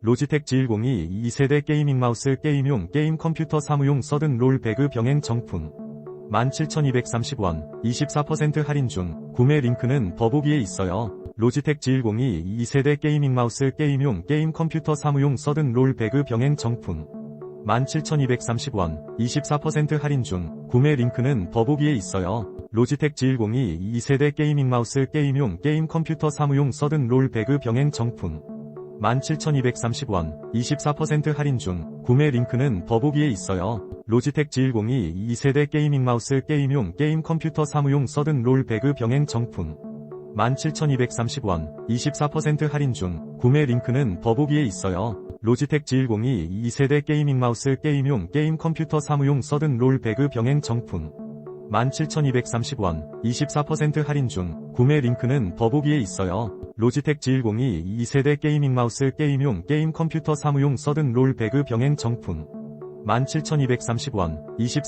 로지텍 G102 2세대 게이밍 마우스 게임용 게임 컴퓨터 사무용 서든 롤 배그 병행 정품 17,230원 24% 할인 중 구매 링크는 더보기에 있어요. 로지텍 G102 2세대 게이밍 마우스 게임용 게임 컴퓨터 사무용 서든 롤 배그 병행 정품 17,230원 24% 할인 중 구매 링크는 더보기에 있어요. 로지텍 G102 2세대 게이밍 마우스 게임용 게임 컴퓨터 사무용 서든 롤 배그 병행 정품 17,230원 24% 할인 중 구매 링크는 더보기에 있어요. 로지텍 G102 2세대 게이밍 마우스 게임용 게임 컴퓨터 사무용 서든 롤 배그 병행 정품 17,230원 24% 할인 중 구매 링크는 더보기에 있어요. 로지텍 G102 2세대 게이밍 마우스 게임용 게임 컴퓨터 사무용 서든 롤 배그 병행 정품 17,230원 24% 할인 중 구매 링크는 더보기에 있어요. 로지텍 G102 2세대 게이밍 마우스 게임용 게임 컴퓨터 사무용 서든 롤 배그 병행 정품 17,230원 24